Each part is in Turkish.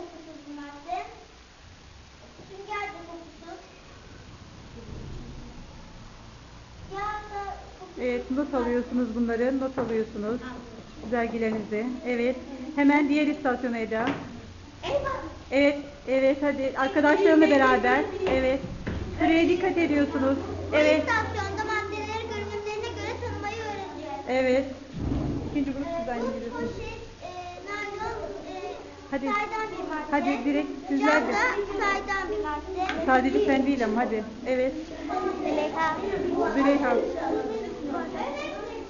kokusuz bu madde. Sünger de kokusuz. Evet not alıyorsunuz bunları. Not alıyorsunuz. Güzelgilerinizi. Evet. Hemen diğer istasyona Eda. Evet. Evet hadi arkadaşlarımla beraber. Evet. Süreye dikkat ediyorsunuz. Evet. Bu istasyonda maddeleri görünümlerine göre tanımayı öğreneceğiz. Evet. İkinci grup sizden ee, giriyorsunuz. Hadi. Hadi direkt sizler de. da saydam bir madde. Sadece sen değil ama hadi. Evet, Züleyha. Züleyha.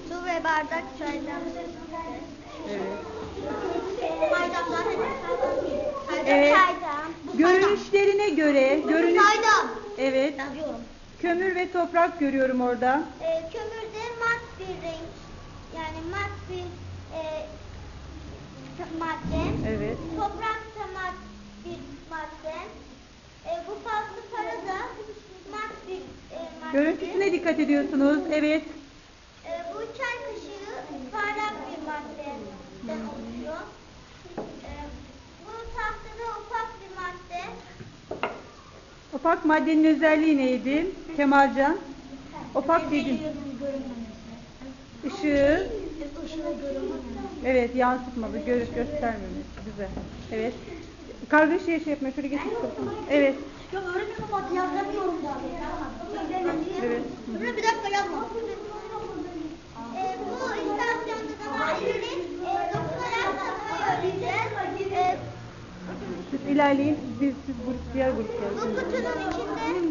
Su ve bardak saydam. Evet. Saydam zaten. Evet. Görünüşlerine göre, görünüş... Saydam. Evet, kömür ve toprak görüyorum orada. E, kömürde mat bir renk. Yani mat bir e, madde. Evet. Toprak da mat bir madde. E, bu fazla para da mat bir e, madde. Görüntüsüne dikkat ediyorsunuz. Evet. E, bu çay kaşığı parlak bir maddeden oluşuyor. E, bu tahtada ufak bir madde. Opak maddenin özelliği neydi? Kemalcan. Opak dedin. Işığı, evet yansıtmalı, görüş göstermemesi. Güzel. Evet. Kargaşaya şey yapma, şöyle geç. Evet. Ya öğretmenim bak yazamıyorum da. Evet. Dur bir dakika yazma. Ee, bu istasyonda da maddeleri e, dokunarak tanımayı öğreneceğiz. Ee, Siz ilerleyin. Biz, siz grup, diğer grup bu kutunun içinde